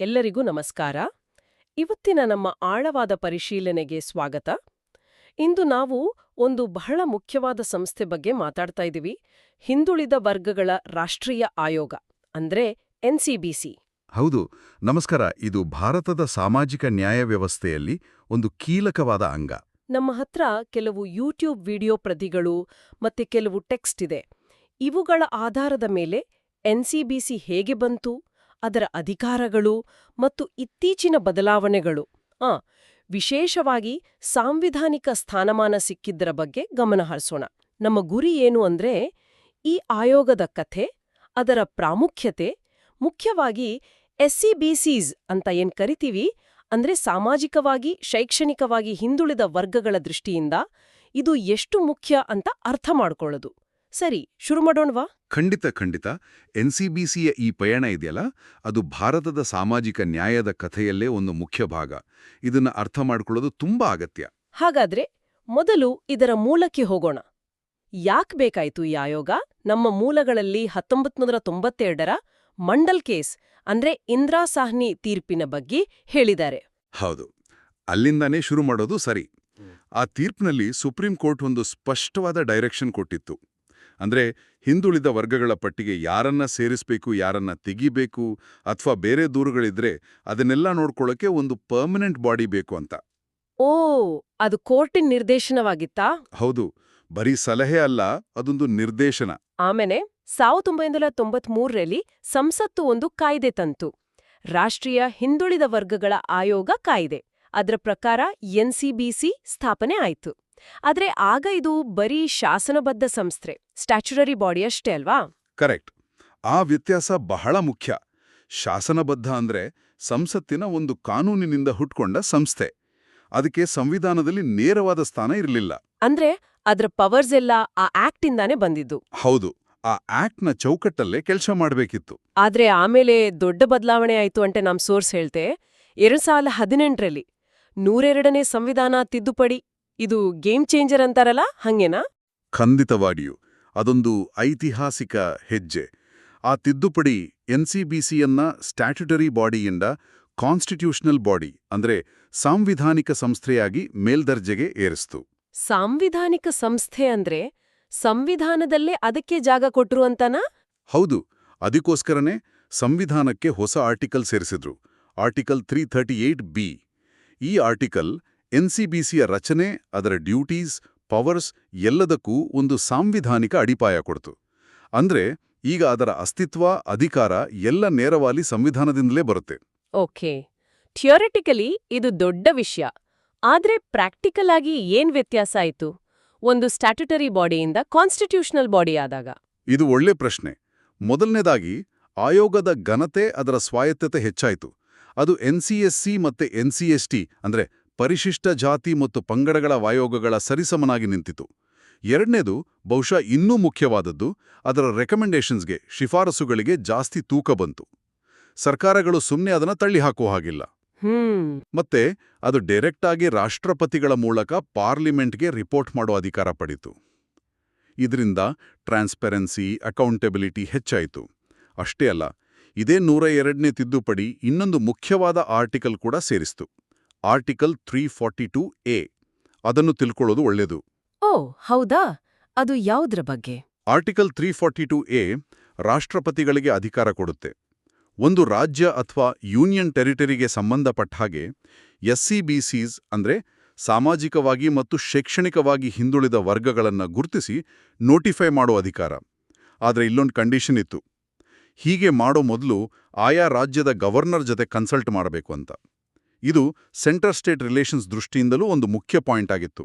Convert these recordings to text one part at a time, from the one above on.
ಎಲ್ಲರಿಗೂ ನಮಸ್ಕಾರ. ಇವತ್ತಿನ ನಮ್ಮ ಆಳವಾದ ಪರಿಶೀಲನೆಗೆ ಸ್ವಾಗತ. ಇಂದು ನಾವು ಒಂದು ಬಹಳ ಮುಖ್ಯವಾದ ಸಂಸ್ಥೆ ಬಗ್ಗೆ ಮಾತಾಡ್ತಾ ಇದ್ದೀವಿ. ಹಿಂದುಳಿದ ವರ್ಗಗಳ ರಾಷ್ಟ್ರೀಯ ಆಯೋಗ ಅಂದ್ರೆ ಎನ್ಸಿಬಿಸಿ ಹೌದು ನಮಸ್ಕಾರ. ಇದು ಭಾರತದ ಸಾಮಾಜಿಕ ನ್ಯಾಯ ವ್ಯವಸ್ಥೆಯಲ್ಲಿ ಒಂದು ಕೀಲಕವಾದ ಅಂಗ. ನಮ್ಮ ಹತ್ರ ಕೆಲವು ಯೂಟ್ಯೂಬ್ ವಿಡಿಯೋ ಪ್ರತಿಗಳು ಮತ್ತೆ ಕೆಲವು ಟೆಕ್ಸ್ಟ್ ಇದೆ. ಇವುಗಳ ಆಧಾರದ ಮೇಲೆ ಎನ್ಸಿಬಿಸಿ ಹೇಗೆ ಬಂತು? ಅದರ ಅಧಿಕಾರಗಳು ಮತ್ತು ಇತ್ತೀಚಿನ ಬದಲಾವಣೆಗಳು. ಆ, ವಿಶೇಷವಾಗಿ ಸಾಂವಿಧಾನಿಕ ಸ್ಥಾನಮಾನ ಸಿಕ್ಕಿದ್ದರ ಬಗ್ಗೆ ಗಮನ ಹರಿಸೋಣ. ನಮ್ಮ ಗುರಿ ಏನು ಅಂದ್ರೆ ಈ ಆಯೋಗದ ಕಥೆ, ಅದರ ಪ್ರಾಮುಖ್ಯತೆ, ಮುಖ್ಯವಾಗಿ ಎಸ್ಸಿಬಿಸಿಸ್ ಅಂತ ಏನ್ ಕರಿತೀವಿ ಅಂದ್ರೆ ಸಾಮಾಜಿಕವಾಗಿ, ಶೈಕ್ಷಣಿಕವಾಗಿ ಹಿಂದುಳಿದ ವರ್ಗಗಳ ದೃಷ್ಟಿಯಿಂದ ಇದು ಎಷ್ಟು ಮುಖ್ಯ ಅಂತ ಅರ್ಥ ಮಾಡ್ಕೊಳ್ಳೋದು. ಸರಿ ಶುರು ಮಾಡೋಣವಾ ಖಂಡಿತ ಖಂಡಿತ. ಎನ್ಸಿಬಿಸಿಯ ಈ ಪಯಣ ಇದೆಯಲ್ಲ ಅದು ಭಾರತದ ಸಾಮಾಜಿಕ ನ್ಯಾಯದ ಕಥೆಯಲ್ಲೇ ಒಂದು ಮುಖ್ಯ ಭಾಗ. ಇದನ್ನ ಅರ್ಥ ಮಾಡಿಕೊಳ್ಳೋದು ತುಂಬಾ ಅಗತ್ಯ. ಹಾಗಾದ್ರೆ ಮೊದಲು ಇದರ ಮೂಲಕ್ಕೆ ಹೋಗೋಣ. ಯಾಕ್ ಬೇಕಾಯ್ತು ಈ ಆಯೋಗ? ನಮ್ಮ ಮೂಲಗಳಲ್ಲಿ ಹತ್ತೊಂಬತ್ನೂರ ತೊಂಬತ್ತೆರಡರ ಮಂಡಲ್ ಕೇಸ್ ಅಂದ್ರೆ ಇಂದ್ರಾ ಸಾಹ್ನಿ ತೀರ್ಪಿನ ಬಗ್ಗೆ ಹೇಳಿದ್ದಾರೆ. ಹೌದು. ಅಲ್ಲಿಂದಾನೇ ಶುರು ಮಾಡೋದು ಸರಿ. ಆ ತೀರ್ಪಿನಲ್ಲಿ ಸುಪ್ರೀಂ ಕೋರ್ಟ್ ಒಂದು ಸ್ಪಷ್ಟವಾದ ಡೈರೆಕ್ಷನ್ ಕೊಟ್ಟಿತ್ತು. ಅಂದ್ರೆ ಹಿಂದುಳಿದ ವರ್ಗಗಳ ಪಟ್ಟಿಗೆ ಯಾರನ್ನ ಸೇರಿಸಬೇಕು ಯಾರನ್ನ ತೆಗಿಬೇಕು ಅಥವಾ ಬೇರೆ ದೂರುಗಳಿದ್ರೆ ಅದನ್ನೆಲ್ಲ ನೋಡ್ಕೊಳ್ಳೋಕೆ ಒಂದು ಪರ್ಮನೆಂಟ್ ಬಾಡಿ ಬೇಕು ಅಂತ. ಓ ಅದು ಕೋರ್ಟಿನ ನಿರ್ದೇಶನವಾಗಿತ್ತಾ? ಹೌದು ಬರೀ ಸಲಹೆ ಅಲ್ಲ ಅದೊಂದು ನಿರ್ದೇಶನ. ಆಮೇಲೆ ಸಾವಿರದ ಒಂಬೈನೂರ ತೊಂಬತ್ಮೂರರಲ್ಲಿ ಸಂಸತ್ತು ಒಂದು ಕಾಯ್ದೆ ತಂತು. ರಾಷ್ಟ್ರೀಯ ಹಿಂದುಳಿದ ವರ್ಗಗಳ ಆಯೋಗ ಕಾಯ್ದೆ. ಅದರ ಪ್ರಕಾರ ಎನ್ಸಿಬಿಸಿ ಸ್ಥಾಪನೆ ಆಯ್ತು. ಆದ್ರೆ ಆಗ ಇದು ಬರೀ ಶಾಸನಬದ್ಧ ಸಂಸ್ಥೆ ಸ್ಟ್ಯಾಚುರರಿ ಬಾಡಿ ಅಷ್ಟೇ ಅಲ್ವಾ? ಕರೆಕ್ಟ್ ಆ ವ್ಯತ್ಯಾಸ ಬಹಳ ಮುಖ್ಯ. ಶಾಸನಬದ್ಧ ಅಂದ್ರೆ ಸಂಸತ್ತಿನ ಒಂದು ಕಾನೂನಿನಿಂದ ಹುಟ್ಕೊಂಡ ಸಂಸ್ಥೆ. ಅದಕ್ಕೆ ಸಂವಿಧಾನದಲ್ಲಿ ನೇರವಾದ ಸ್ಥಾನ ಇರಲಿಲ್ಲ. ಅಂದ್ರೆ ಅದರ ಪವರ್ಸ್ ಎಲ್ಲ ಆ ಆಕ್ಟ್ ಇಂದಾನೆ ಬಂದಿದ್ದು. ಹೌದು ಆ ಆಕ್ಟ್ನ ಚೌಕಟ್ಟಲ್ಲೇ ಕೆಲಸ ಮಾಡಬೇಕಿತ್ತು. ಆದ್ರೆ ಆಮೇಲೆ ದೊಡ್ಡ ಬದಲಾವಣೆ ಆಯ್ತು ಅಂತ ನಮ್ಮ ಸೋರ್ಸ್ ಹೇಳ್ತೆ ಎರಡ್ ಸಾವಿರದ ಹದಿನೆಂಟರಲ್ಲಿ ನೂರೆರಡನೇ ಸಂವಿಧಾನ ತಿದ್ದುಪಡಿ ಇದು ಗೇಮ್ ಚೇಂಜರ್ ಅಂತಾರಲ್ಲ ಹಂಗೇನಾ? ಖಂಡಿತವಾಗಿಯೂ. ಅದೊಂದು ಐತಿಹಾಸಿಕ ಹೆಜ್ಜೆ. ಆ ತಿದ್ದುಪಡಿ ಎನ್ಸಿಬಿಸಿಯನ್ನ ಸ್ಟ್ಯಾಟ್ಯುಟರಿ ಬಾಡಿಯಿಂದ ಕಾನ್ಸ್ಟಿಟ್ಯೂಷನಲ್ ಬಾಡಿ ಅಂದ್ರೆ ಸಾಂವಿಧಾನಿಕ ಸಂಸ್ಥೆಯಾಗಿ ಮೇಲ್ದರ್ಜೆಗೆ ಏರಿಸ್ತು. ಸಾಂವಿಧಾನಿಕ ಸಂಸ್ಥೆ ಅಂದ್ರೆ ಸಂವಿಧಾನದಲ್ಲೇ ಅದಕ್ಕೆ ಜಾಗ ಕೊಟ್ರು ಅಂತನಾ? ಹೌದು. ಅದಕ್ಕೋಸ್ಕರನೇ ಸಂವಿಧಾನಕ್ಕೆ ಹೊಸ article ಸೇರಿಸಿದ್ರು. Article three thirty eight B. ಈ ಆರ್ಟಿಕಲ್ ಎನ್ಸಿಬಿಸಿಯ ರಚನೆ ಅದರ ಡ್ಯೂಟೀಸ್ ಪವರ್ಸ್ ಎಲ್ಲದಕ್ಕೂ ಒಂದು ಸಾಂವಿಧಾನಿಕ ಅಡಿಪಾಯ ಕೊಡ್ತು. ಅಂದ್ರೆ ಈಗ ಅದರ ಅಸ್ತಿತ್ವ ಅಧಿಕಾರ ಎಲ್ಲ ನೇರವಾಗಿ ಸಂವಿಧಾನದಿಂದಲೇ ಬರುತ್ತೆ. ಓಕೆ. ಥಿಯೋರಿಟಿಕಲಿ ಇದು ದೊಡ್ಡ ವಿಷಯ. ಆದ್ರೆ ಪ್ರಾಕ್ಟಿಕಲ್ ಆಗಿ ಏನ್ ವ್ಯತ್ಯಾಸ ಆಯಿತು? ಒಂದು ಸ್ಟ್ಯಾಟ್ಯುಟರಿ ಬಾಡಿಯಿಂದ ಕಾನ್ಸ್ಟಿಟ್ಯೂಷನಲ್ ಬಾಡಿ ಆದಾಗ. ಇದು ಒಳ್ಳೆ ಪ್ರಶ್ನೆ. ಮೊದಲನೇದಾಗಿ ಆಯೋಗದ ಘನತೆ ಅದರ ಸ್ವಾಯತ್ತತೆ ಹೆಚ್ಚಾಯಿತು. ಅದು ಎನ್ಸಿಎಸ್ಸಿ ಮತ್ತೆ ಎನ್ಸಿಎಸ್ಟಿ ಅಂದ್ರೆ ಪರಿಶಿಷ್ಟ ಜಾತಿ ಮತ್ತು ಪಂಗಡಗಳ ವಾಯೋಗಗಳ ಸರಿಸಮನಾಗಿ ನಿಂತಿತು. ಎರಡನೇದು ಬಹುಶಃ ಇನ್ನೂ ಮುಖ್ಯವಾದದ್ದು ಅದರ ರೆಕಮೆಂಡೇಷನ್ಸ್ಗೆ ಶಿಫಾರಸುಗಳಿಗೆ ಜಾಸ್ತಿ ತೂಕ ಬಂತು. ಸರ್ಕಾರಗಳು ಸುಮ್ಮನೆ ಅದನ್ನ ತಳ್ಳಿಹಾಕುವ ಹಾಗಿಲ್ಲ. ಮತ್ತೆ ಅದು ಡೈರೆಕ್ಟ್ ಆಗಿ ರಾಷ್ಟ್ರಪತಿಗಳ ಮೂಲಕ ಪಾರ್ಲಿಮೆಂಟ್ಗೆ ರಿಪೋರ್ಟ್ ಮಾಡೋ ಅಧಿಕಾರ ಪಡಿತು. ಇದರಿಂದ ಟ್ರಾನ್ಸ್ಪೆರೆನ್ಸಿ ಅಕೌಂಟೆಬಿಲಿಟಿ ಹೆಚ್ಚಾಯಿತು. ಅಷ್ಟೇ ಅಲ್ಲ ಇದೇ ನೂರ ಎರಡನೇ ತಿದ್ದುಪಡಿ ಇನ್ನೊಂದು ಮುಖ್ಯವಾದ ಆರ್ಟಿಕಲ್ ಕೂಡ ಸೇರಿಸ್ತು. Article three forty two A. ಅದನ್ನು ತಿಳ್ಕೊಳ್ಳೋದು ಒಳ್ಳೆಯದು ಓ ಹೌದಾ? ಅದು ಯಾವುದ್ರ ಬಗ್ಗೆ? Article three forty two A ರಾಷ್ಟ್ರಪತಿಗಳಿಗೆ ಅಧಿಕಾರ ಕೊಡುತ್ತೆ. ಒಂದು ರಾಜ್ಯ ಅಥವಾ ಯೂನಿಯನ್ ಟೆರಿಟರಿಗೆ ಸಂಬಂಧಪಟ್ಟ ಹಾಗೆ ಎಸ್ಸಿ ಬಿ ಸಿಸ್ ಅಂದ್ರೆ ಸಾಮಾಜಿಕವಾಗಿ ಮತ್ತು ಶೈಕ್ಷಣಿಕವಾಗಿ ಹಿಂದುಳಿದ ವರ್ಗಗಳನ್ನು ಗುರುತಿಸಿ ನೋಟಿಫೈ ಮಾಡೋ ಅಧಿಕಾರ. ಆದರೆ ಇಲ್ಲೊಂದು ಕಂಡೀಷನ್ ಇತ್ತು. ಹೀಗೆ ಮಾಡೋ ಮೊದಲು ಆಯಾ ರಾಜ್ಯದ ಗವರ್ನರ್ ಜೊತೆ ಕನ್ಸಲ್ಟ್ ಮಾಡಬೇಕು ಅಂತ. ಇದು ಸೆಂಟ್ರಲ್ ಸ್ಟೇಟ್ ರಿಲೇಷನ್ಸ್ ದೃಷ್ಟಿಯಿಂದಲೂ ಒಂದು ಮುಖ್ಯ ಪಾಯಿಂಟ್ ಆಗಿತ್ತು.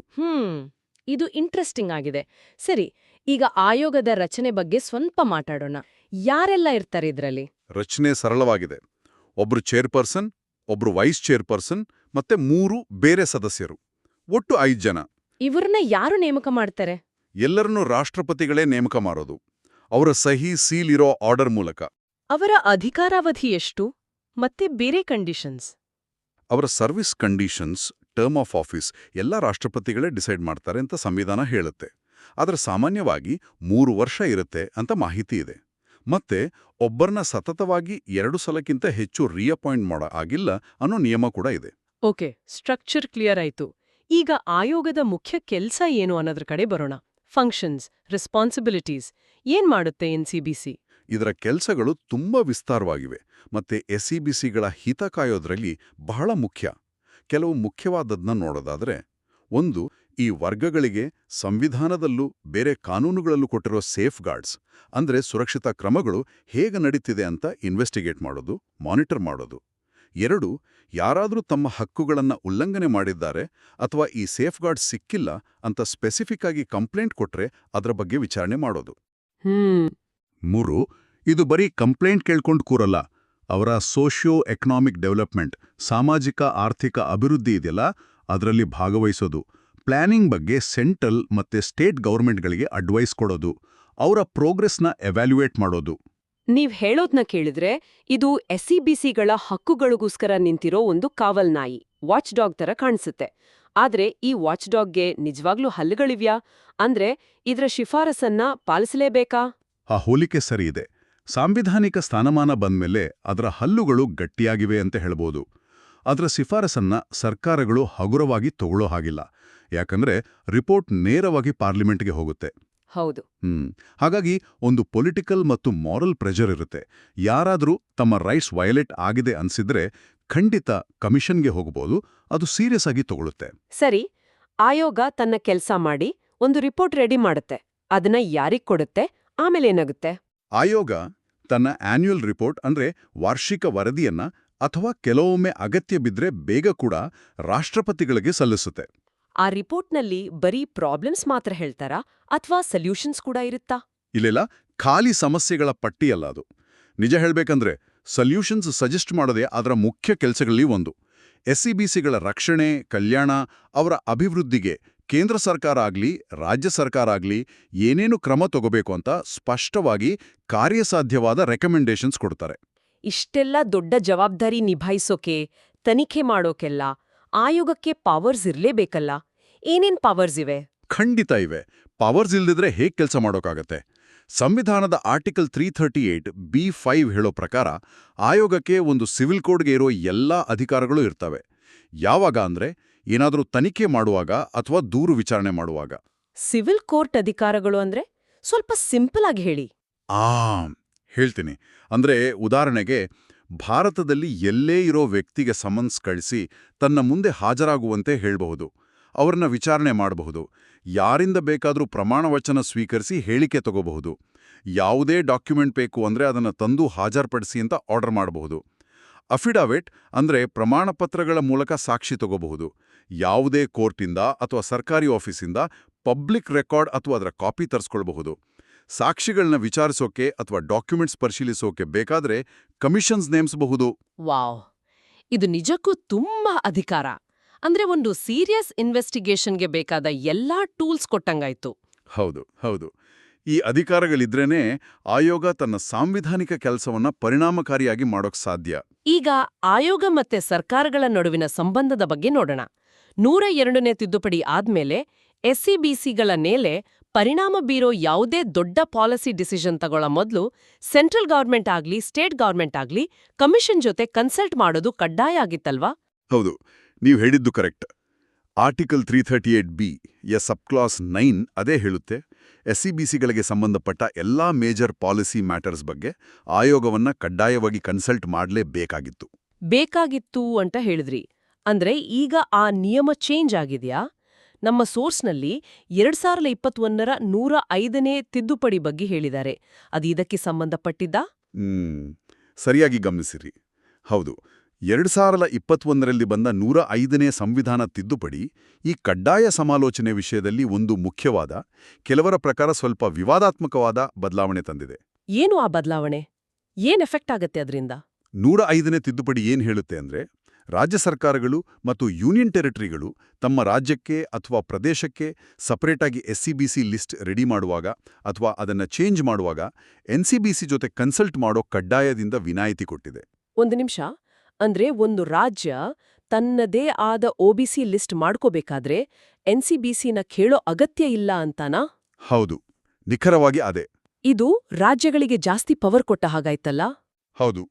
ಇದು ಇಂಟ್ರೆಸ್ಟಿಂಗ್ ಆಗಿದೆ. ಸರಿ ಈಗ ಆಯೋಗದ ರಚನೆ ಬಗ್ಗೆ ಸ್ವಲ್ಪ ಮಾತಾಡೋಣ. ಯಾರೆಲ್ಲ ಇರ್ತಾರೆ ಇದರಲ್ಲಿ? ರಚನೆ ಸರಳವಾಗಿದೆ. ಒಬ್ರು ಚೇರ್ಪರ್ಸನ್ ಒಬ್ರು ವೈಸ್ ಚೇರ್ಪರ್ಸನ್ ಮತ್ತೆ ಮೂರು ಬೇರೆ ಸದಸ್ಯರು. ಒಟ್ಟು ಐದು ಜನ. ಇವರನ್ನ ಯಾರು ನೇಮಕ ಮಾಡ್ತಾರೆ? ಎಲ್ಲರನ್ನೂ ರಾಷ್ಟ್ರಪತಿಗಳೇ ನೇಮಕ ಮಾಡೋದು. ಅವರ ಸಹಿ ಸೀಲ್ ಇರೋ ಆರ್ಡರ್ ಮೂಲಕ. ಅವರ ಅಧಿಕಾರಾವಧಿ ಎಷ್ಟು? ಮತ್ತೆ ಬೇರೆ ಕಂಡೀಷನ್ಸ್ ಅವರ service conditions, term of office ಎಲ್ಲ ರಾಷ್ಟ್ರಪತಿಗಳೇ ಡಿಸೈಡ್ ಮಾಡ್ತಾರೆ ಅಂತ ಸಂವಿಧಾನ ಹೇಳುತ್ತೆ. ಆದರೆ ಸಾಮಾನ್ಯವಾಗಿ ಮೂರು ವರ್ಷ ಇರುತ್ತೆ ಅಂತ ಮಾಹಿತಿ ಇದೆ. ಮತ್ತೆ ಒಬ್ಬರನ್ನ ಸತತವಾಗಿ ಎರಡು ಸಲಕ್ಕಿಂತ ಹೆಚ್ಚು ರೀಅಪಾಯಿಂಟ್ ಮಾಡೋ ಆಗಿಲ್ಲ ಅನ್ನೋ ನಿಯಮ ಕೂಡ ಇದೆ. ಓಕೆ, ಸ್ಟ್ರಕ್ಚರ್ ಕ್ಲಿಯರ್ ಆಯ್ತು. ಈಗ ಆಯೋಗದ ಮುಖ್ಯ ಕೆಲಸ ಏನು ಅನ್ನೋದ್ರ ಕಡೆ ಬರೋಣ. ಫಂಕ್ಷನ್ಸ್, ರೆಸ್ಪಾನ್ಸಿಬಿಲಿಟೀಸ್ ಏನ್ ಮಾಡುತ್ತೆ ಎನ್ಸಿಬಿಸಿ ಇದರ ಕೆಲಸಗಳು ತುಂಬಾ ವಿಸ್ತಾರವಾಗಿವೆ ಮತ್ತೆ ಸಿಗಳ ಹಿತ ಕಾಯೋದ್ರಲ್ಲಿ ಬಹಳ ಮುಖ್ಯ. ಕೆಲವು ಮುಖ್ಯವಾದದ್ನ ನೋಡೋದಾದ್ರೆ, ಒಂದು, ಈ ವರ್ಗಗಳಿಗೆ ಸಂವಿಧಾನದಲ್ಲೂ ಬೇರೆ ಕಾನೂನುಗಳಲ್ಲೂ ಕೊಟ್ಟಿರೋ ಸೇಫ್ ಗಾರ್ಡ್ಸ್ ಅಂದ್ರೆ ಸುರಕ್ಷಿತ ಕ್ರಮಗಳು ಹೇಗೆ ನಡೀತಿದೆ ಅಂತ ಇನ್ವೆಸ್ಟಿಗೇಟ್ ಮಾಡೋದು, ಮಾನಿಟರ್ ಮಾಡೋದು. ಎರಡು, ಯಾರಾದರೂ ತಮ್ಮ ಹಕ್ಕುಗಳನ್ನು ಉಲ್ಲಂಘನೆ ಮಾಡಿದ್ದಾರೆ ಅಥವಾ ಈ ಸೇಫ್ ಗಾರ್ಡ್ಸ್ ಸಿಕ್ಕಿಲ್ಲ ಅಂತ ಸ್ಪೆಸಿಫಿಕ್ ಆಗಿ ಕಂಪ್ಲೇಂಟ್ ಕೊಟ್ರೆ ಅದರ ಬಗ್ಗೆ ವಿಚಾರಣೆ ಮಾಡೋದು. ಮೂರು, ಇದು ಬರೀ ಕಂಪ್ಲೇಂಟ್ ಕೇಳ್ಕೊಂಡು ಕೂರಲ್ಲ. ಅವರ ಸೋಷಿಯೋ ಎಕನಾಮಿಕ್ ಡೆವಲಪ್ಮೆಂಟ್, ಸಾಮಾಜಿಕ, ಆರ್ಥಿಕ ಅಭಿವೃದ್ಧಿ ಇದೆಯಲ್ಲ, ಅದರಲ್ಲಿ ಭಾಗವಹಿಸೋದು. ಪ್ಲಾನಿಂಗ್ ಬಗ್ಗೆ ಸೆಂಟ್ರಲ್ ಮತ್ತೆ ಸ್ಟೇಟ್ ಗೌರ್ಮೆಂಟ್ಗಳಿಗೆ ಅಡ್ವೈಸ್ ಕೊಡೋದು. ಅವರ ಪ್ರೋಗ್ರೆಸ್ನ ಎವ್ಯಾಲ್ಯೂಯೇಟ್ ಮಾಡೋದು. ನೀವ್ ಹೇಳೋದ್ನ ಕೇಳಿದ್ರೆ, ಇದು ಎಸ್ಸಿಬಿಸಿಗಳ ಹಕ್ಕುಗಳಿಗೋಸ್ಕರ ನಿಂತಿರೋ ಒಂದು ಕಾವಲ್ ನಾಯಿ ವಾಚ್ ಡಾಗ್ ತರ ಕಾಣಿಸುತ್ತೆ. ಆದ್ರೆ ಈ ವಾಚ್ ಡಾಗ್ಗೆ ನಿಜವಾಗ್ಲೂ ಹಲ್ಲುಗಳಿವ್ಯಾ? ಅಂದ್ರೆ ಇದರ ಶಿಫಾರಸನ್ನ ಪಾಲಿಸಲೇಬೇಕಾ? ಆ ಹೋಲಿಕೆ ಸರಿ ಇದೆ. ಸಾಂವಿಧಾನಿಕ ಸ್ಥಾನಮಾನ ಬಂದ್ಮೇಲೆ ಅದರ ಹಲ್ಲುಗಳು ಗಟ್ಟಿಯಾಗಿವೆ ಅಂತ ಹೇಳ್ಬೋದು. ಅದರ ಶಿಫಾರಸನ್ನ ಸರ್ಕಾರಗಳು ಹಗುರವಾಗಿ ತಗೊಳ್ಳೋ ಹಾಗಿಲ್ಲ. ಯಾಕಂದ್ರೆ ರಿಪೋರ್ಟ್ ನೇರವಾಗಿ ಪಾರ್ಲಿಮೆಂಟ್ಗೆ ಹೋಗುತ್ತೆ. ಹೌದು. ಹ್ಮ್. ಹಾಗಾಗಿ ಒಂದು ಪೊಲಿಟಿಕಲ್ ಮತ್ತು ಮಾರಲ್ ಪ್ರೆಷರ್ ಇರುತ್ತೆ. ಯಾರಾದರೂ ತಮ್ಮ ರೈಟ್ಸ್ ವಯಲೇಟ್ ಆಗಿದೆ ಅನ್ಸಿದ್ರೆ ಖಂಡಿತ ಕಮಿಷನ್ಗೆ ಹೋಗಬಹುದು ಅದು ಸೀರಿಯಸ್ ಆಗಿ ತಗೊಳುತ್ತೆ. ಸರಿ. ಆಯೋಗ ತನ್ನ ಕೆಲಸ ಮಾಡಿ ಒಂದು ರಿಪೋರ್ಟ್ ರೆಡಿ ಮಾಡುತ್ತೆ. ಅದನ್ನ ಯಾರಿಗ್ ಕೊಡುತ್ತೆ? ಆಮೇಲೆ ಏನಾಗುತ್ತೆ ಆಯೋಗ ತನ್ನ ಆನ್ಯುಯಲ್ ರಿಪೋರ್ಟ್ ಅಂದ್ರೆ ವಾರ್ಷಿಕ ವರದಿಯನ್ನ ಅಥವಾ ಕೆಲವೊಮ್ಮೆ ಅಗತ್ಯ ಬಿದ್ರೆ ಬೇಗ ಕೂಡ ರಾಷ್ಟ್ರಪತಿಗಳಿಗೆ ಸಲ್ಲಿಸುತ್ತೆ. ಆ ರಿಪೋರ್ಟ್ನಲ್ಲಿ ಬರೀ ಪ್ರಾಬ್ಲಮ್ಸ್ ಮಾತ್ರ ಹೇಳ್ತಾರಾ? ಅಥವಾ ಸೊಲ್ಯೂಷನ್ಸ್ ಕೂಡ ಇರುತ್ತಾ? ಇಲ್ಲೆಲ್ಲ ಖಾಲಿ ಸಮಸ್ಯೆಗಳ ಪಟ್ಟಿಯಲ್ಲ ಅದು. ನಿಜ ಹೇಳ್ಬೇಕಂದ್ರೆ ಸೊಲ್ಯೂಷನ್ಸ್ ಸಜೆಸ್ಟ್ ಮಾಡೋದೇ ಅದರ ಮುಖ್ಯ ಕೆಲಸಗಳಲ್ಲಿ ಒಂದು. ಎಸ್ಸಿಬಿಸಿಗಳ ರಕ್ಷಣೆ ಕಲ್ಯಾಣ ಅವರ ಅಭಿವೃದ್ಧಿಗೆ ಕೇಂದ್ರ ಸರ್ಕಾರ ಆಗಲಿ ರಾಜ್ಯ ಸರ್ಕಾರ ಆಗಲಿ ಏನೇನು ಕ್ರಮ ತಗೋಬೇಕು ಅಂತ ಸ್ಪಷ್ಟವಾಗಿ ಕಾರ್ಯಸಾಧ್ಯವಾದ ರೆಕಮೆಂಡೇಶನ್ಸ್ ಕೊಡ್ತಾರೆ. ಇಷ್ಟೆಲ್ಲ ದೊಡ್ಡ ಜವಾಬ್ದಾರಿ ನಿಭಾಯಿಸೋಕೆ ತನಿಖೆ ಮಾಡೋಕೆಲ್ಲ ಆಯೋಗಕ್ಕೆ ಪವರ್ಸ್ ಇರಲೇಬೇಕಲ್ಲ? ಏನೇನ್ ಪವರ್ಸ್ ಇವೆ? ಖಂಡಿತ ಇವೆ. ಪವರ್ಸ್ ಇಲ್ದಿದ್ರೆ ಹೇಗ್ ಕೆಲಸ ಮಾಡೋಕ್ಕಾಗತ್ತೆ ಸಂವಿಧಾನದ article three thirty eight B five ಹೇಳೋ ಪ್ರಕಾರ ಆಯೋಗಕ್ಕೆ ಒಂದು ಸಿವಿಲ್ ಕೋಡ್ಗೆ ಇರೋ ಎಲ್ಲಾ ಅಧಿಕಾರಗಳು ಇರ್ತವೆ. ಯಾವಾಗ ಅಂದ್ರೆ ಏನಾದರೂ ತನಿಖೆ ಮಾಡುವಾಗ ಅಥವಾ ದೂರು ವಿಚಾರಣೆ ಮಾಡುವಾಗ? ಸಿವಿಲ್ ಕೋರ್ಟ್ ಅಧಿಕಾರಗಳು ಅಂದ್ರೆ ಸ್ವಲ್ಪ ಸಿಂಪಲ್ ಆಗಿ ಹೇಳಿ. ಆ ಹೇಳ್ತೀನಿ. ಅಂದ್ರೆ ಉದಾಹರಣೆಗೆ ಭಾರತದಲ್ಲಿ ಎಲ್ಲೇ ಇರೋ ವ್ಯಕ್ತಿಗೆ ಸಮನ್ಸ್ ಕಳಿಸಿ ತನ್ನ ಮುಂದೆ ಹಾಜರಾಗುವಂತೆ ಹೇಳಬಹುದು. ಅವ್ರನ್ನ ವಿಚಾರಣೆ ಮಾಡಬಹುದು. ಯಾರಿಂದ ಬೇಕಾದರೂ ಪ್ರಮಾಣ ವಚನ ಸ್ವೀಕರಿಸಿ ಹೇಳಿಕೆ ತಗೋಬಹುದು. ಯಾವುದೇ ಡಾಕ್ಯುಮೆಂಟ್ ಬೇಕು ಅಂದ್ರೆ ಅದನ್ನ ತಂದು ಹಾಜರ್ಪಡಿಸಿ ಅಂತ ಆರ್ಡರ್ ಮಾಡಬಹುದು. ಅಫಿಡಾವಿಟ್ ಅಂದ್ರೆ ಪ್ರಮಾಣಪತ್ರಗಳ ಮೂಲಕ ಸಾಕ್ಷಿ ತಗೋಬಹುದು. ಯಾವುದೇ ಕೋರ್ಟಿಂದ ಅಥವಾ ಸರ್ಕಾರಿ ಆಫೀಸಿಂದ ಪಬ್ಲಿಕ್ ರೆಕಾರ್ಡ್ ಅಥವಾ ಅದರ ಕಾಪಿ ತರಿಸ್ಕೊಳ್ಬಹುದು. ಸಾಕ್ಷಿಗಳನ್ನ ವಿಚಾರಿಸೋಕೆ ಅಥವಾ ಡಾಕ್ಯುಮೆಂಟ್ಸ್ ಪರಿಶೀಲಿಸೋಕೆ ಬೇಕಾದ್ರೆ ಕಮಿಷನ್ಸ್ ನೇಮಿಸಬಹುದು. ವಾವ್! ಇದು ನಿಜಕ್ಕೂ ತುಂಬಾ ಅಧಿಕಾರ. ಅಂದ್ರೆ ಒಂದು ಸೀರಿಯಸ್ ಇನ್ವೆಸ್ಟಿಗೇಷನ್ಗೆ ಬೇಕಾದ ಎಲ್ಲಾ ಟೂಲ್ಸ್ ಕೊಟ್ಟಂಗಾಯ್ತು. ಹೌದು ಹೌದು. ಈ ಅಧಿಕಾರಗಳಿದ್ರೇನೆ ಆಯೋಗ ತನ್ನ ಸಾಂವಿಧಾನಿಕ ಕೆಲಸವನ್ನ ಪರಿಣಾಮಕಾರಿಯಾಗಿ ಮಾಡೋಕ್ ಸಾಧ್ಯ. ಈಗ ಆಯೋಗ ಮತ್ತೆ ಸರ್ಕಾರಗಳ ನಡುವಿನ ಸಂಬಂಧದ ಬಗ್ಗೆ ನೋಡೋಣ. ನೂರ ಎರಡನೇ ತಿದ್ದುಪಡಿ ಆದ್ಮೇಲೆ ಎಸ್ಸಿಬಿಸಿಗಳ ಮೇಲೆ ಪರಿಣಾಮ ಬೀರೋ ಯಾವುದೇ ದೊಡ್ಡ ಪಾಲಿಸಿ ಡಿಸಿಷನ್ ತಗೊಳ್ಳೋ ಮೊದಲು ಸೆಂಟ್ರಲ್ ಗೌರ್ಮೆಂಟ್ ಆಗ್ಲಿ ಸ್ಟೇಟ್ ಗೌರ್ಮೆಂಟ್ ಆಗ್ಲಿ ಕಮಿಷನ್ ಜೊತೆ ಕನ್ಸಲ್ಟ್ ಮಾಡೋದು ಕಡ್ಡಾಯ ಆಗಿತ್ತಲ್ವಾ? ಹೌದು ನೀವು ಹೇಳಿದ್ದು correct. Article three thirty eight B ಯ ಸಬ್ಕ್ಲಾಸ್ ನೈನ್ ಅದೇ ಹೇಳುತ್ತೆ. ಎಸ್ಸಿಬಿಸಿಗಳಿಗೆ ಸಂಬಂಧಪಟ್ಟ ಎಲ್ಲಾ ಮೇಜರ್ ಪಾಲಿಸಿ ಮ್ಯಾಟರ್ಸ್ ಬಗ್ಗೆ ಆಯೋಗವನ್ನ ಕಡ್ಡಾಯವಾಗಿ ಕನ್ಸಲ್ಟ್ ಮಾಡಲೇಬೇಕಾಗಿತ್ತು. ಬೇಕಾಗಿತ್ತು ಅಂತ ಹೇಳಿದ್ರಿ. ಅಂದ್ರೆ ಈಗ ಆ ನಿಯಮ ಚೇಂಜ್ ಆಗಿದ್ಯಾ? ನಮ್ಮ ಸೋರ್ಸ್ನಲ್ಲಿ ಎರಡ್ ಸಾವಿರದ ಇಪ್ಪತ್ತೊಂದರ ನೂರ ಐದನೇ ತಿದ್ದುಪಡಿ ಬಗ್ಗೆ ಹೇಳಿದ್ದಾರೆ. ಅದು ಇದಕ್ಕೆ ಸಂಬಂಧಪಟ್ಟಿದ್ದ? ಹ್ಮ್. ಸರಿಯಾಗಿ ಗಮನಿಸಿರಿ. ಹೌದು. ಎರಡು ಸಾವಿರದ ಇಪ್ಪತ್ತೊಂದರಲ್ಲಿ ಬಂದ ನೂರ ಐದನೇ ಸಂವಿಧಾನ ತಿದ್ದುಪಡಿ ಈ ಕಡ್ಡಾಯ ಸಮಾಲೋಚನೆ ವಿಷಯದಲ್ಲಿ ಒಂದು ಮುಖ್ಯವಾದ ಕೆಲವರ ಪ್ರಕಾರ ಸ್ವಲ್ಪ ವಿವಾದಾತ್ಮಕವಾದ ಬದಲಾವಣೆ ತಂದಿದೆ. ಏನು ಆ ಬದಲಾವಣೆ? ಏನ್ ಎಫೆಕ್ಟ್ ಆಗತ್ತೆ ಅದರಿಂದ? ನೂರ ಐದನೇ ತಿದ್ದುಪಡಿ ಏನ್ ಹೇಳುತ್ತೆ ಅಂದ್ರೆ ರಾಜ್ಯ ಸರ್ಕಾರಗಳು ಮತ್ತು ಯೂನಿಯನ್ ಟೆರಿಟರಿಗಳು ತಮ್ಮ ರಾಜ್ಯಕ್ಕೆ ಅಥವಾ ಪ್ರದೇಶಕ್ಕೆ ಸಪರೇಟಾಗಿ ಎಸ್ಸಿಬಿಸಿ ಲಿಸ್ಟ್ ರೆಡಿ ಮಾಡುವಾಗ ಅಥವಾ ಅದನ್ನ ಚೇಂಜ್ ಮಾಡುವಾಗ ಎನ್ಸಿಬಿಸಿ ಜೊತೆ ಕನ್ಸಲ್ಟ್ ಮಾಡೋ ಕಡ್ಡಾಯದಿಂದ ವಿನಾಯಿತಿ ಕೊಟ್ಟಿದೆ. ಒಂದು ನಿಮಿಷ. ಅಂದ್ರೆ ಒಂದು ರಾಜ್ಯ ತನ್ನದೇ ಆದ ಒಬಿಸಿ ಲಿಸ್ಟ್ ಮಾಡ್ಕೋಬೇಕಾದ್ರೆ ಎನ್ಸಿಬಿಸಿನ ಕೇಳೋ ಅಗತ್ಯ ಇಲ್ಲ ಅಂತಾನಾ? ಹೌದು ನಿಖರವಾಗಿ ಅದೇ. ಇದು ರಾಜ್ಯಗಳಿಗೆ ಜಾಸ್ತಿ ಪವರ್ ಕೊಟ್ಟ ಹಾಗಾಯ್ತಲ್ಲ? ಹೌದು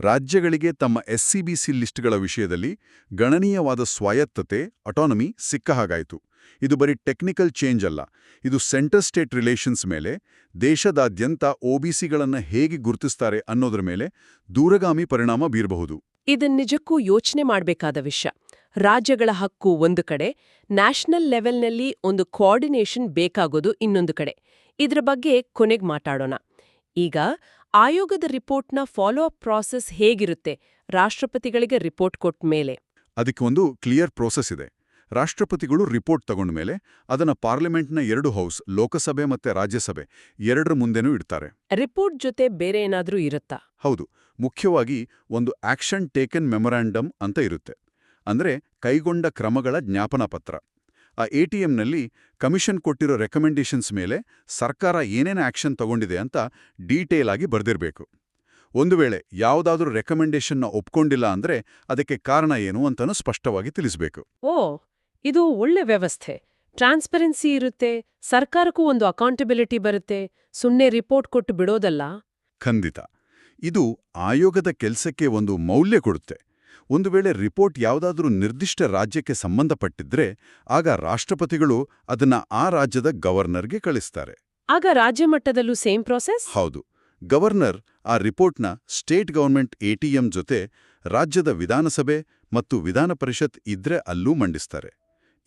ರಾಜ್ಯಗಳಿಗೆ ತಮ್ಮ ಎಸ್ಸಿಬಿಸಿ ಲಿಸ್ಟ್ಗಳ ವಿಷಯದಲ್ಲಿ ಗಣನೀಯವಾದ ಸ್ವಾಯತ್ತತೆ ಅಟಾನಮಿ ಸಿಕ್ಕ ಹಾಗಾಯಿತು. ಇದು ಬರೀ ಟೆಕ್ನಿಕಲ್ ಚೇಂಜ್ ಅಲ್ಲ ಇದು ಸೆಂಟರ್ ಸ್ಟೇಟ್ ರಿಲೇಷನ್ಸ್ ಮೇಲೆ ದೇಶದಾದ್ಯಂತ ಒಬಿಸಿಗಳನ್ನು ಹೇಗೆ ಗುರುತಿಸ್ತಾರೆ ಅನ್ನೋದ್ರ ಮೇಲೆ ದೂರಗಾಮಿ ಪರಿಣಾಮ ಬೀರಬಹುದು. ಇದನ್ ನಿಜಕ್ಕೂ ಯೋಚನೆ ಮಾಡಬೇಕಾದ ವಿಷಯ. ರಾಜ್ಯಗಳ ಹಕ್ಕು ಒಂದು ಕಡೆ, ನ್ಯಾಷನಲ್ ಲೆವೆಲ್ನಲ್ಲಿ ಒಂದು ಕೋಆರ್ಡಿನೇಷನ್ ಬೇಕಾಗೋದು ಇನ್ನೊಂದು ಕಡೆ. ಇದರ ಬಗ್ಗೆ ಕೊನೆಗೆ ಮಾತಾಡೋಣ. ಈಗ, ಆಯೋಗದ ರಿಪೋರ್ಟ್ನ ಫಾಲೋ ಅಪ್ ಪ್ರಾಸೆಸ್ ಹೇಗಿರುತ್ತೆ? ರಾಷ್ಟ್ರಪತಿಗಳಿಗೆ ರಿಪೋರ್ಟ್ ಕೊಟ್ಟ ಮೇಲೆ ಅದಕ್ಕೆ ಒಂದು ಕ್ಲಿಯರ್ ಪ್ರೋಸೆಸ್ ಇದೆ. ರಾಷ್ಟ್ರಪತಿಗಳು ರಿಪೋರ್ಟ್ ತಗೊಂಡ ಮೇಲೆ ಅದನ್ನ ಪಾರ್ಲಿಮೆಂಟ್ನ ಎರಡು ಹೌಸ್ ಲೋಕಸಭೆ ಮತ್ತೆ ರಾಜ್ಯಸಭೆ ಎರಡರ ಮುಂದೆನೂ ಇಡ್ತಾರೆ. ರಿಪೋರ್ಟ್ ಜೊತೆ ಬೇರೆ ಏನಾದರೂ ಇರುತ್ತಾ? ಹೌದು. ಮುಖ್ಯವಾಗಿ ಒಂದು ಆಕ್ಷನ್ ಟೇಕನ್ ಮೆಮೊರಾಂಡಮ್ ಅಂತ ಇರುತ್ತೆ. ಅಂದ್ರೆ ಕೈಗೊಂಡ ಕ್ರಮಗಳ ಜ್ಞಾಪನ ಪತ್ರ. ಆ ಎಟಿಎಂನಲ್ಲಿ ಕಮಿಷನ್ ಕೊಟ್ಟಿರೋ ರೆಕಮೆಂಡೇಷನ್ಸ್ ಮೇಲೆ ಸರ್ಕಾರ ಏನೇನು ಆಕ್ಷನ್ ತಗೊಂಡಿದೆ ಅಂತ ಡೀಟೇಲ್ ಆಗಿ ಬರೆದಿರಬೇಕು. ಒಂದು ವೇಳೆ ಯಾವುದಾದ್ರೂ ರೆಕಮೆಂಡೇಷನ್ನ ಒಪ್ಕೊಂಡಿಲ್ಲ ಅಂದ್ರೆ ಅದಕ್ಕೆ ಕಾರಣ ಏನು ಅಂತನೂ ಸ್ಪಷ್ಟವಾಗಿ ತಿಳಿಸಬೇಕು. ಓ ಇದು ಒಳ್ಳೆ ವ್ಯವಸ್ಥೆ. ಟ್ರಾನ್ಸ್ಪರೆನ್ಸಿ ಇರುತ್ತೆ ಸರ್ಕಾರಕ್ಕೂ ಒಂದು ಅಕೌಂಟಬಿಲಿಟಿ ಬರುತ್ತೆ ಸುಮ್ಮನೆ ರಿಪೋರ್ಟ್ ಕೊಟ್ಟು ಬಿಡೋದಲ್ಲ. ಖಂಡಿತ. ಇದು ಆಯೋಗದ ಕೆಲಸಕ್ಕೆ ಒಂದು ಮೌಲ್ಯ ಕೊಡುತ್ತೆ. ಒಂದು ವೇಳೆ ರಿಪೋರ್ಟ್ ಯಾವುದಾದ್ರೂ ನಿರ್ದಿಷ್ಟ ರಾಜ್ಯಕ್ಕೆ ಸಂಬಂಧಪಟ್ಟಿದ್ರೆ ಆಗ ರಾಷ್ಟ್ರಪತಿಗಳು ಅದನ್ನ ಆ ರಾಜ್ಯದ ಗವರ್ನರ್ಗೆ ಕಳಿಸ್ತಾರೆ. ಆಗ ರಾಜ್ಯ ಮಟ್ಟದಲ್ಲೂ ಸೇಮ್ ಪ್ರಾಸೆಸ್? ಹೌದು. ಗವರ್ನರ್ ಆ ರಿಪೋರ್ಟ್ನ ಸ್ಟೇಟ್ ಗವರ್ಮೆಂಟ್ ಎಟಿಎಂ ಜೊತೆ ರಾಜ್ಯದ ವಿಧಾನಸಭೆ ಮತ್ತು ವಿಧಾನ ಪರಿಷತ್ ಇದ್ರೆ ಅಲ್ಲೂ ಮಂಡಿಸ್ತಾರೆ.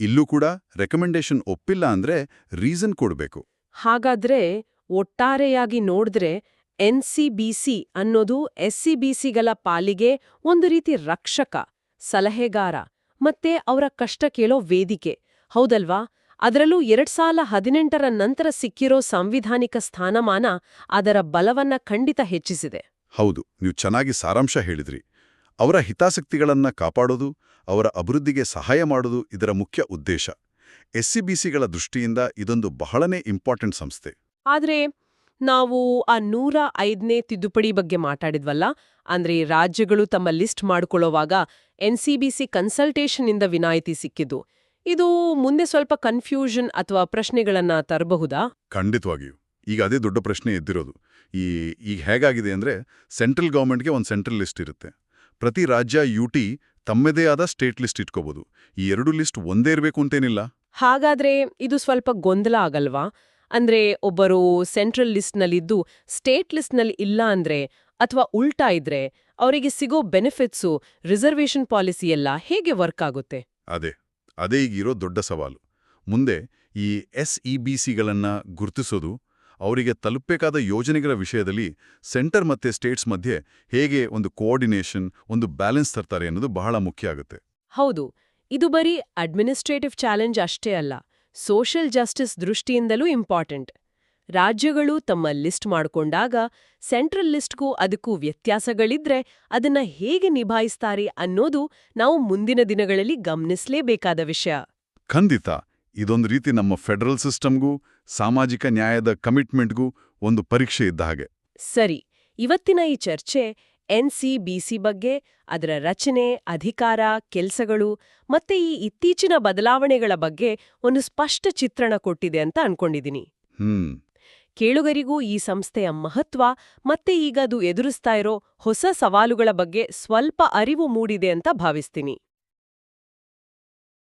ಇಲ್ಲೂ ಕೂಡ ರೆಕಮೆಂಡೇಶನ್ ಒಪ್ಪಿಲ್ಲ ಅಂದ್ರೆ ರೀಸನ್ ಕೊಡಬೇಕು. ಹಾಗಾದ್ರೆ ಒಟ್ಟಾರೆಯಾಗಿ ನೋಡಿದ್ರೆ ಸಿ ಅನ್ನೋದು ಎಸ್ಸಿಬಿಸಿಗಳ ಪಾಲಿಗೆ ಒಂದು ರೀತಿ ರಕ್ಷಕ ಸಲಹೆಗಾರ ಮತ್ತೆ ಅವರ ಕಷ್ಟ ಕೇಳೋ ವೇದಿಕೆ. ಹೌದಲ್ವಾ? ಅದರಲ್ಲೂ ಎರಡ್ ಸಾಲ ಹದಿನೆಂಟರ ನಂತರ ಸಿಕ್ಕಿರೋ ಸಾಂವಿಧಾನಿಕ ಸ್ಥಾನಮಾನ ಅದರ ಬಲವನ್ನ ಖಂಡಿತ ಹೆಚ್ಚಿಸಿದೆ. ಹೌದು ನೀವು ಚೆನ್ನಾಗಿ ಸಾರಾಂಶ ಹೇಳಿದ್ರಿ. ಅವರ ಹಿತಾಸಕ್ತಿಗಳನ್ನ ಕಾಪಾಡೋದು ಅವರ ಅಭಿವೃದ್ಧಿಗೆ ಸಹಾಯ ಮಾಡೋದು ಇದರ ಮುಖ್ಯ ಉದ್ದೇಶ. ಎಸ್ಸಿಬಿಸಿಗಳ ದೃಷ್ಟಿಯಿಂದ ಇದೊಂದು ಬಹಳನೇ ಇಂಪಾರ್ಟೆಂಟ್ ಸಂಸ್ಥೆ. ಆದರೆ ನಾವು ಆ ನೂರ ಐದನೇ ತಿದ್ದುಪಡಿ ಬಗ್ಗೆ ಮಾತಾಡಿದ್ವಲ್ಲ? ಅಂದ್ರೆ ರಾಜ್ಯಗಳು ತಮ್ಮ ಲಿಸ್ಟ್ ಮಾಡಿಕೊಳ್ಳುವಾಗ ಎನ್ ಸಿ ಬಿ ಸಿ ಕನ್ಸಲ್ಟೇಷನ್ನಿಂದ ವಿನಾಯಿತಿ ಸಿಕ್ಕಿದ್ದು. ಇದು ಮುಂದೆ ಸ್ವಲ್ಪ ಕನ್ಫ್ಯೂಷನ್ ಅಥವಾ ಪ್ರಶ್ನೆಗಳನ್ನ ತರಬಹುದಾ? ಖಂಡಿತವಾಗಿಯೂ. ಈಗ ಅದೇ ದೊಡ್ಡ ಪ್ರಶ್ನೆ ಎದ್ದಿರೋದು. ಈ ಈಗ ಹೇಗಾಗಿದೆ ಅಂದ್ರೆ ಸೆಂಟ್ರಲ್ ಗೌರ್ಮೆಂಟ್ಗೆ ಒಂದು ಸೆಂಟ್ರಲ್ ಲಿಸ್ಟ್ ಇರುತ್ತೆ. ಪ್ರತಿ ರಾಜ್ಯ ಯುಟಿ ತಮ್ಮದೇ ಆದ ಸ್ಟೇಟ್ ಲಿಸ್ಟ್ ಇಟ್ಕೋಬಹುದು ಈ ಎರಡು ಲಿಸ್ಟ್ ಒಂದೇ ಇರಬೇಕು ಅಂತೇನಿಲ್ಲ. ಹಾಗಾದ್ರೆ ಇದು ಸ್ವಲ್ಪ ಗೊಂದಲ ಆಗಲ್ವಾ? ಅಂದ್ರೆ ಒಬ್ಬರು ಸೆಂಟ್ರಲ್ ಲಿಸ್ಟ್ನಲ್ಲಿದ್ದು ಸ್ಟೇಟ್ ಲಿಸ್ಟ್ನಲ್ಲಿ ಇಲ್ಲ ಅಂದ್ರೆ ಅಥವಾ ಉಲ್ಟಾ ಇದ್ರೆ ಅವರಿಗೆ ಸಿಗೋ ಬೆನಿಫಿಟ್ಸು ರಿಸರ್ವೇಷನ್ ಪಾಲಿಸಿ ಎಲ್ಲ ಹೇಗೆ ವರ್ಕ್ ಆಗುತ್ತೆ? ಅದೇ ಅದೇ ಈಗಿರೋ ದೊಡ್ಡ ಸವಾಲು. ಮುಂದೆ ಈ ಎಸ್ ಇ ಬಿ ಸಿಗಳನ್ನ ಗುರುತಿಸೋದು ಅವರಿಗೆ ತಲುಪಬೇಕಾದ ಯೋಜನೆಗಳ ವಿಷಯದಲ್ಲಿ ಸೆಂಟರ್ ಮತ್ತೆ ಸ್ಟೇಟ್ಸ್ ಮಧ್ಯೆ ಹೇಗೆ ಒಂದು ಕೋಆರ್ಡಿನೇಷನ್ ಒಂದು ಬ್ಯಾಲೆನ್ಸ್ ತರ್ತಾರೆ ಅನ್ನೋದು ಬಹಳ ಮುಖ್ಯ ಆಗುತ್ತೆ. ಹೌದು ಇದು ಬರೀ ಅಡ್ಮಿನಿಸ್ಟ್ರೇಟಿವ್ ಚಾಲೆಂಜ್ ಅಷ್ಟೇ ಅಲ್ಲ ಸೋಷಿಯಲ್ ಜಸ್ಟಿಸ್ ದೃಷ್ಟಿಯಿಂದಲೂ ಇಂಪಾರ್ಟೆಂಟ್. ರಾಜ್ಯಗಳು ತಮ್ಮ ಲಿಸ್ಟ್ ಮಾಡ್ಕೊಂಡಾಗ ಸೆಂಟ್ರಲ್ ಲಿಸ್ಟ್ಗೂ ಅದಕ್ಕೂ ವ್ಯತ್ಯಾಸಗಳಿದ್ರೆ ಅದನ್ನ ಹೇಗೆ ನಿಭಾಯಿಸ್ತಾರೆ ಅನ್ನೋದು ನಾವು ಮುಂದಿನ ದಿನಗಳಲ್ಲಿ ಗಮನಿಸಲೇಬೇಕಾದ ವಿಷಯ. ಖಂಡಿತ. ಇದೊಂದು ರೀತಿ ನಮ್ಮ ಫೆಡರಲ್ ಸಿಸ್ಟಮ್ಗೂ ಸಾಮಾಜಿಕ ನ್ಯಾಯದ ಕಮಿಟ್ಮೆಂಟ್ಗೂ ಒಂದು ಪರೀಕ್ಷೆ ಇದ್ದ ಹಾಗೆ. ಸರಿ ಇವತ್ತಿನ ಈ ಚರ್ಚೆ ಎನ್ ಸಿ ಬಗ್ಗೆ ಅದರ ರಚನೆ ಅಧಿಕಾರ ಕೆಲಸಗಳು ಮತ್ತೆ ಈ ಇತ್ತೀಚಿನ ಬದಲಾವಣೆಗಳ ಬಗ್ಗೆ ಒಂದು ಸ್ಪಷ್ಟ ಚಿತ್ರಣ ಕೊಟ್ಟಿದೆ ಅಂತ ಅನ್ಕೊಂಡಿದ್ದೀನಿ ಹ್ಮ್. ಕೇಳುಗರಿಗೂ ಈ ಸಂಸ್ಥೆಯ ಮಹತ್ವ ಮತ್ತೆ ಈಗ ಅದು ಎದುರಿಸ್ತಾ ಇರೋ ಹೊಸ ಸವಾಲುಗಳ ಬಗ್ಗೆ ಸ್ವಲ್ಪ ಅರಿವು ಮೂಡಿದೆ ಅಂತ ಭಾವಿಸ್ತೀನಿ.